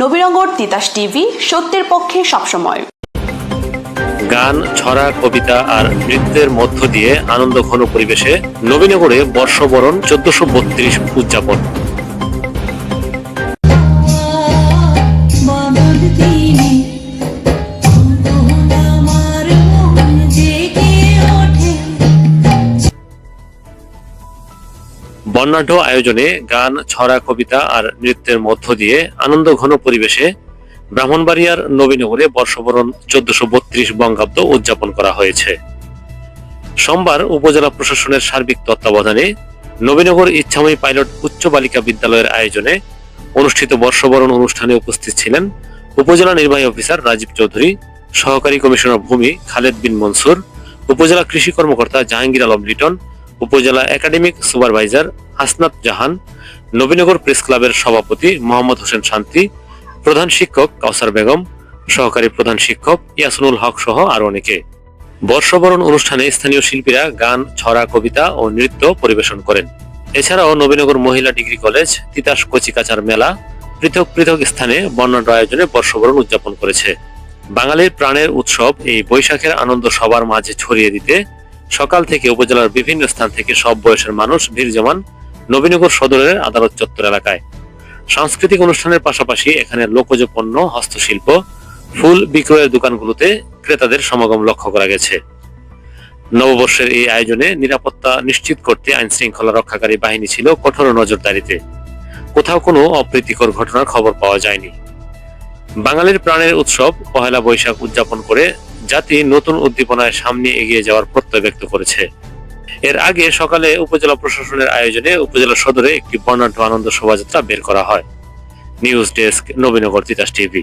Nabinagar Titas TV সত্যের পক্ষে সবসময়। গান ছড়া কবিতা আর নৃত্যের মধ্য দিয়ে আনন্দ ঘন পরিবেশে নবীনগরে বর্ষবরণ চোদ্দশো বত্রিশ উদযাপন। বর্ণাঢ্য আয়োজনে গান, ছড়া কবিতা আর নৃত্যের মধ্য দিয়ে আনন্দ ঘন পরিবেশে ব্রাহ্মণবাড়িয়ার নবীনগরে বর্ষবরণ চোদ্দশো বত্রিশ বঙ্গাব্দ উদযাপন করা হয়েছে। সোমবার উপজেলা প্রশাসনের সার্বিক তত্ত্বাবধানে নবীনগর ইচ্ছাময়ী পাইলট উচ্চ বালিকা বিদ্যালয়ের আয়োজনে অনুষ্ঠিত বর্ষবরণ অনুষ্ঠানে উপস্থিত ছিলেন উপজেলা নির্বাহী অফিসার রাজীব চৌধুরী, সহকারী কমিশনার ভূমি খালেদ বিন মনসুর, উপজেলা কৃষি কর্মকর্তা জাহাঙ্গীর আলম লিটন উপজেলা academic supervisor Hasnat Jahan, Nabinagar press ক্লাবের সভাপতি মোহাম্মদ হোসেন শান্তি, প্রধান শিক্ষক কাউসার বেগম, সহকারী প্রধান শিক্ষক ইয়াসনুল হক সহ আরও অনেকে। বর্ষবরণ অনুষ্ঠানে স্থানীয় শিল্পীরা গান, ছড়া, কবিতা ও নৃত্য পরিবেশন করেন। এছাড়াও নবীনগর মহিলা ডিগ্রি কলেজ, তিতাস কচিকাচার মেলা পৃথক পৃথক স্থানে বর্ণাঢ্য আয়োজনে বর্ষবরণ উদযাপন করেছে। বাঙালির প্রাণের উৎসব এই বৈশাখের আনন্দ সবার মাঝে ছড়িয়ে দিতে সকাল থেকে উপজেলার বিভিন্ন স্থান থেকে সব বয়সের মানুষ ভিড় জমান নবীনগর সদরের আদালত চত্বর এলাকায়। সাংস্কৃতিক অনুষ্ঠানের পাশাপাশি এখানে লোকজ পণ্য হস্তশিল্প, ফুল বিক্রয়ের দোকানগুলোতে ক্রেতাদের সমাগম লক্ষ্য করা গেছে। নববর্ষের এই আয়োজনে নিরাপত্তা নিশ্চিত করতে আইন শৃঙ্খলা রক্ষাকারী বাহিনী ছিল কঠোর নজরদারিতে। কোথাও কোনো অপ্রীতিকর ঘটনার খবর পাওয়া যায়নি। বাঙালির প্রাণের উৎসব পহেলা বৈশাখ উদযাপন করে জাতি নতুন উদ্দীপনায় সামনে এগিয়ে যাওয়ার প্রত্যয় ব্যক্ত করেছে। এর আগে সকালে উপজেলা প্রশাসনের আয়োজনে উপজেলা সদরে একটি বর্ণাঢ্য আনন্দ শোভাযাত্রা বের করা হয়। News desk, Nabinagar, Titas TV.